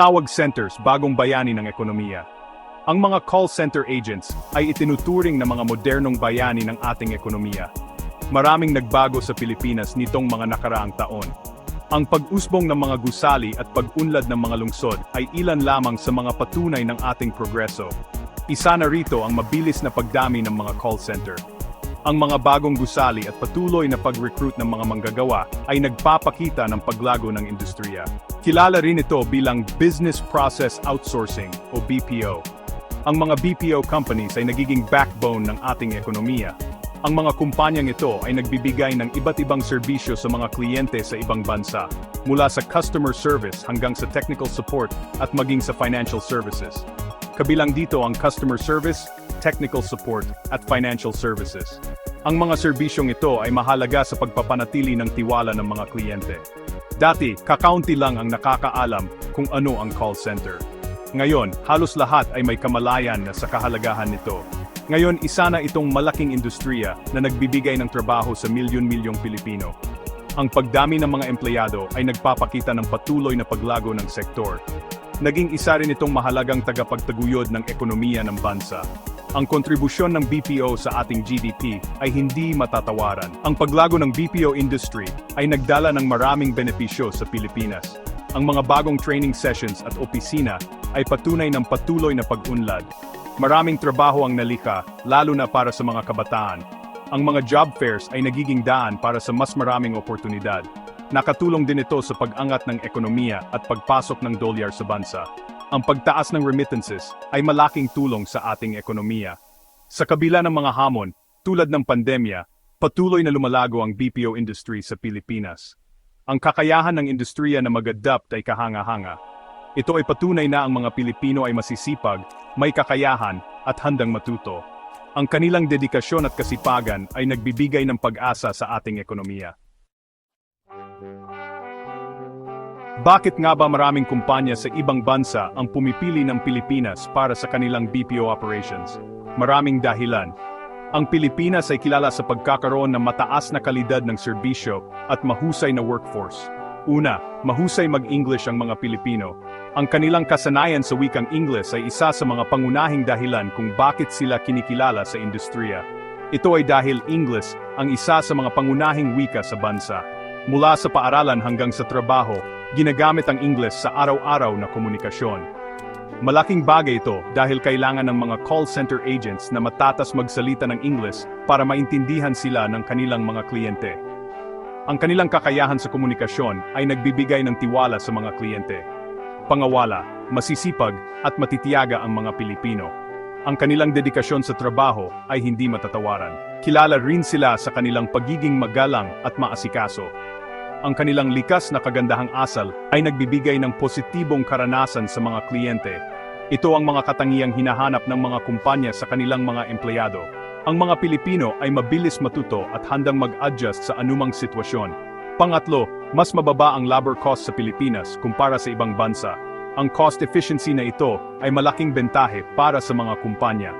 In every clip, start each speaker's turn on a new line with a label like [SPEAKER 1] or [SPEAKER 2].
[SPEAKER 1] Tawag centers, bagong bayani ng ekonomiya. Ang mga call center agents ay itinuturing na mga modernong bayani ng ating ekonomiya. Maraming nagbago sa Pilipinas nitong mga nakaraang taon. Ang pag-usbong ng mga gusali at pag-unlad ng mga lungsod ay ilan lamang sa mga patunay ng ating progreso. Isa na rito ang mabilis na pagdami ng mga call center. Ang mga bagong gusali at patuloy na pag-recruit ng mga manggagawa ay nagpapakita ng paglago ng industriya. Kilala rin ito bilang Business Process Outsourcing o BPO. Ang mga BPO companies ay nagiging backbone ng ating ekonomiya. Ang mga kumpanyang ito ay nagbibigay ng iba't ibang serbisyo sa mga kliyente sa ibang bansa, mula sa customer service hanggang sa technical support at maging sa financial services. Kabilang dito ang customer service, technical support, at financial services. Ang mga serbisyong ito ay mahalaga sa pagpapanatili ng tiwala ng mga kliyente. Dati, kakaunti lang ang nakakaalam kung ano ang call center. Ngayon, halos lahat ay may kamalayan na sa kahalagahan nito. Ngayon, isa na itong malaking industriya na nagbibigay ng trabaho sa milyon-milyong Pilipino. Ang pagdami ng mga empleyado ay nagpapakita ng patuloy na paglago ng sektor. Naging isa rin itong mahalagang tagapagtaguyod ng ekonomiya ng bansa. Ang kontribusyon ng BPO sa ating GDP ay hindi matatawaran. Ang paglago ng BPO industry ay nagdala ng maraming benepisyo sa Pilipinas. Ang mga bagong training sessions at opisina ay patunay ng patuloy na pag-unlad. Maraming trabaho ang nalika, lalo na para sa mga kabataan. Ang mga job fairs ay nagiging daan para sa mas maraming oportunidad. Nakatulong din ito sa pag-angat ng ekonomiya at pagpasok ng dolyar sa bansa. Ang pagtaas ng remittances ay malaking tulong sa ating ekonomiya. Sa kabila ng mga hamon, tulad ng pandemya, patuloy na lumalago ang BPO industry sa Pilipinas. Ang kakayahan ng industriya na mag-adapt ay kahanga-hanga. Ito ay patunay na ang mga Pilipino ay masisipag, may kakayahan, at handang matuto. Ang kanilang dedikasyon at kasipagan ay nagbibigay ng pag-asa sa ating ekonomiya. Bakit nga ba maraming kumpanya sa ibang bansa ang pumipili ng Pilipinas para sa kanilang BPO operations? Maraming dahilan. Ang Pilipinas ay kilala sa pagkakaroon ng mataas na kalidad ng serbisyo at mahusay na workforce. Una, mahusay mag-English ang mga Pilipino. Ang kanilang kasanayan sa wikang Ingles ay isa sa mga pangunahing dahilan kung bakit sila kinikilala sa industriya. Ito ay dahil Ingles ang isa sa mga pangunahing wika sa bansa. Mula sa paaralan hanggang sa trabaho, ginagamit ang Ingles sa araw-araw na komunikasyon. Malaking bagay ito dahil kailangan ng mga call center agents na matatas magsalita ng Ingles para maintindihan sila ng kanilang mga kliyente. Ang kanilang kakayahan sa komunikasyon ay nagbibigay ng tiwala sa mga kliyente. Pangawala, masisipag at matitiyaga ang mga Pilipino. Ang kanilang dedikasyon sa trabaho ay hindi matatawaran. Kilala rin sila sa kanilang pagiging magalang at maasikaso. Ang kanilang likas na kagandahang asal ay nagbibigay ng positibong karanasan sa mga kliyente. Ito ang mga katangiang hinahanap ng mga kumpanya sa kanilang mga empleyado. Ang mga Pilipino ay mabilis matuto at handang mag-adjust sa anumang sitwasyon. Pangatlo, mas mababa ang labor cost sa Pilipinas kumpara sa ibang bansa. Ang cost efficiency na ito ay malaking bentahe para sa mga kumpanya.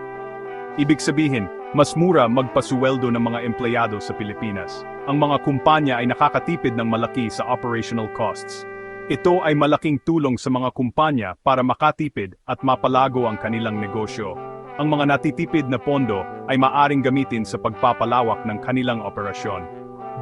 [SPEAKER 1] Ibig sabihin, mas mura magpasuweldo ng mga empleyado sa Pilipinas. Ang mga kumpanya ay nakakatipid ng malaki sa operational costs. Ito ay malaking tulong sa mga kumpanya para makatipid at mapalago ang kanilang negosyo. Ang mga natitipid na pondo ay maaring gamitin sa pagpapalawak ng kanilang operasyon.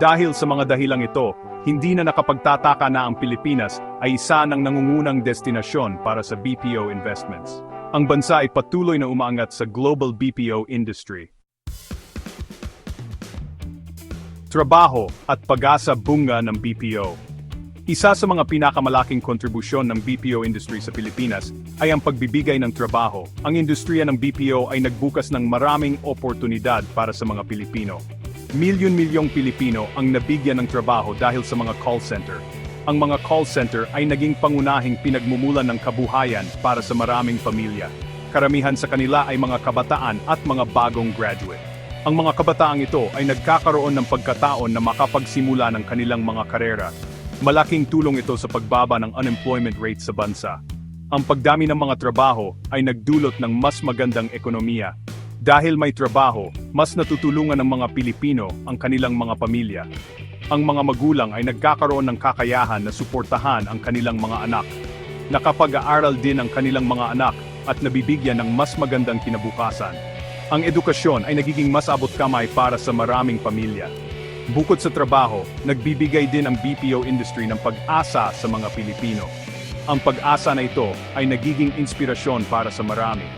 [SPEAKER 1] Dahil sa mga dahilang ito, hindi na nakapagtataka na ang Pilipinas ay isa ng nangungunang destinasyon para sa BPO investments. Ang bansa ay patuloy na umaangat sa global BPO industry. Trabaho at pag-asa bunga ng BPO. Isa sa mga pinakamalaking kontribusyon ng BPO industry sa Pilipinas ay ang pagbibigay ng trabaho. Ang industriya ng BPO ay nagbukas ng maraming oportunidad para sa mga Pilipino. Milyon-milyong Pilipino ang nabigyan ng trabaho dahil sa mga call center. Ang mga call center ay naging pangunahing pinagmumulan ng kabuhayan para sa maraming pamilya. Karamihan sa kanila ay mga kabataan at mga bagong graduate. Ang mga kabataang ito ay nagkakaroon ng pagkataon na makapagsimula ng kanilang mga karera. Malaking tulong ito sa pagbaba ng unemployment rate sa bansa. Ang pagdami ng mga trabaho ay nagdulot ng mas magandang ekonomiya. Dahil may trabaho, mas natutulungan ng mga Pilipino ang kanilang mga pamilya. Ang mga magulang ay nagkakaroon ng kakayahan na suportahan ang kanilang mga anak. nakapag-aaral din ang kanilang mga anak at nabibigyan ng mas magandang kinabukasan. Ang edukasyon ay nagiging mas abot kamay para sa maraming pamilya. Bukod sa trabaho, nagbibigay din ang BPO industry ng pag-asa sa mga Pilipino. Ang pag-asa na ito ay nagiging inspirasyon para sa marami.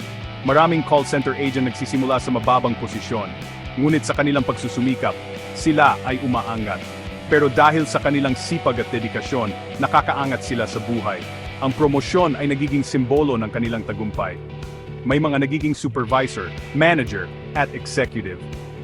[SPEAKER 1] Maraming call center agent nagsisimula sa mababang posisyon, ngunit sa kanilang pagsusumikap, sila ay umaangat. Pero dahil sa kanilang sipag at dedikasyon, nakakaangat sila sa buhay. Ang promosyon ay nagiging simbolo ng kanilang tagumpay. May mga nagiging supervisor, manager, at executive.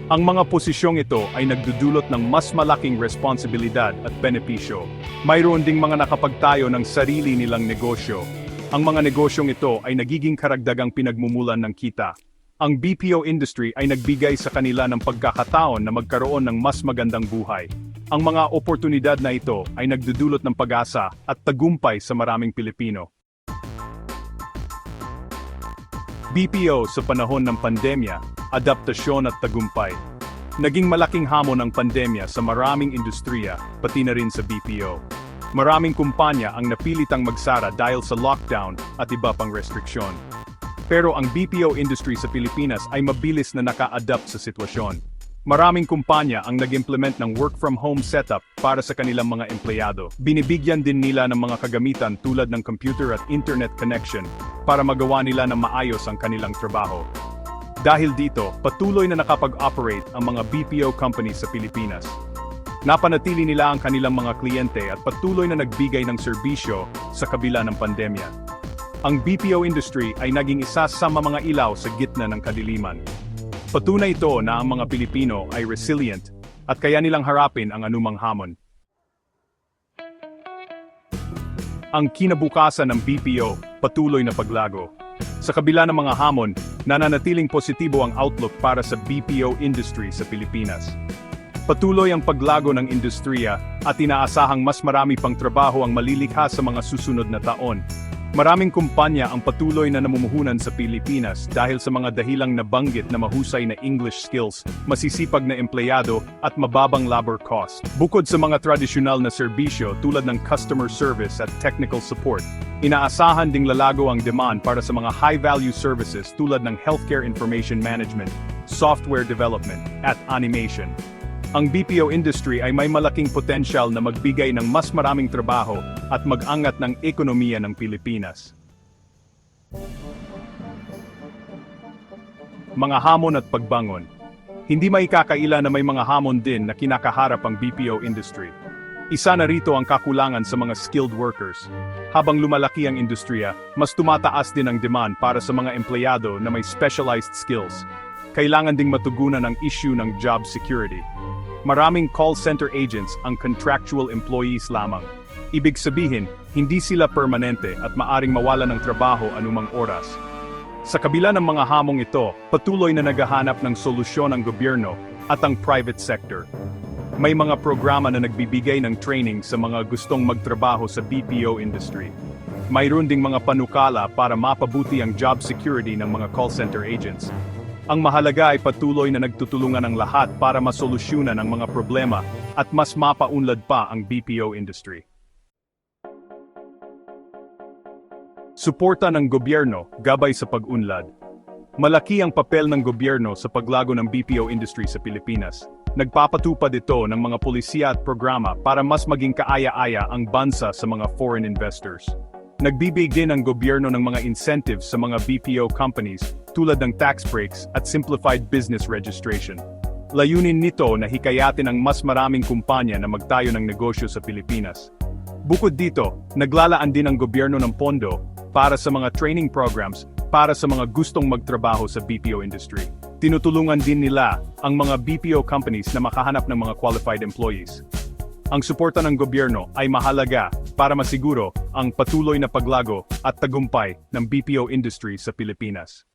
[SPEAKER 1] Ang mga posisyong ito ay nagdudulot ng mas malaking responsibilidad at benepisyo. Mayroon ding mga nakapagtayo ng sarili nilang negosyo. Ang mga negosyong ito ay nagiging karagdagang pinagmumulan ng kita. Ang BPO industry ay nagbigay sa kanila ng pagkakataon na magkaroon ng mas magandang buhay. Ang mga oportunidad na ito ay nagdudulot ng pag-asa at tagumpay sa maraming Pilipino. BPO sa panahon ng pandemya, adaptasyon at tagumpay. Naging malaking hamon ang pandemya sa maraming industriya, pati na rin sa BPO. Maraming kumpanya ang napilitang magsara dahil sa lockdown at iba pang restriksyon. Pero ang BPO industry sa Pilipinas ay mabilis na naka-adapt sa sitwasyon. Maraming kumpanya ang nag-implement ng work-from-home setup para sa kanilang mga empleyado. Binibigyan din nila ng mga kagamitan tulad ng computer at internet connection para magawa nila ng maayos ang kanilang trabaho. Dahil dito, patuloy na nakapag-operate ang mga BPO companies sa Pilipinas. Napanatili nila ang kanilang mga kliyente at patuloy na nagbigay ng serbisyo sa kabila ng pandemya. Ang BPO industry ay naging isa sa mga ilaw sa gitna ng kadiliman. Patunay ito na ang mga Pilipino ay resilient at kaya nilang harapin ang anumang hamon. Ang kinabukasan ng BPO, patuloy na paglago. Sa kabila ng mga hamon, nananatiling positibo ang outlook para sa BPO industry sa Pilipinas. Patuloy ang paglago ng industriya at inaasahang mas marami pang trabaho ang malilikha sa mga susunod na taon. Maraming kumpanya ang patuloy na namumuhunan sa Pilipinas dahil sa mga dahilang nabanggit na mahusay na English skills, masisipag na empleyado at mababang labor cost. Bukod sa mga tradisyonal na serbisyo tulad ng customer service at technical support, inaasahan ding lalago ang demand para sa mga high-value services tulad ng healthcare information management, software development, at animation. Ang BPO industry ay may malaking potensyal na magbigay ng mas maraming trabaho at mag-angat ng ekonomiya ng Pilipinas. Mga hamon at pagbangon. Hindi maikakaila na may mga hamon din na kinakaharap ang BPO industry. Isa na rito ang kakulangan sa mga skilled workers. Habang lumalaki ang industriya, mas tumataas din ang demand para sa mga empleyado na may specialized skills. Kailangan ding matugunan ang issue ng job security. Maraming call center agents ang contractual employees lamang. Ibig sabihin, hindi sila permanente at maaring mawala ng trabaho anumang oras. Sa kabila ng mga hamong ito, patuloy na naghahanap ng solusyon ang gobyerno at ang private sector. May mga programa na nagbibigay ng training sa mga gustong magtrabaho sa BPO industry. Mayroon ding mga panukala para mapabuti ang job security ng mga call center agents. Ang mahalaga ay patuloy na nagtutulungan ang lahat para masolusyunan ang mga problema at mas mapaunlad pa ang BPO industry. Suporta ng gobyerno, gabay sa pag-unlad. Malaki ang papel ng gobyerno sa paglago ng BPO industry sa Pilipinas. Nagpapatupad ito ng mga polisiya at programa para mas maging kaaya-aya ang bansa sa mga foreign investors. Nagbibigay din ang gobyerno ng mga incentives sa mga BPO companies tulad ng tax breaks at simplified business registration. Layunin nito na hikayatin ang mas maraming kumpanya na magtayo ng negosyo sa Pilipinas. Bukod dito, naglalaan din ang gobyerno ng pondo para sa mga training programs para sa mga gustong magtrabaho sa BPO industry. Tinutulungan din nila ang mga BPO companies na makahanap ng mga qualified employees. Ang suporta ng gobyerno ay mahalaga para masiguro ang patuloy na paglago at tagumpay ng BPO industry sa Pilipinas.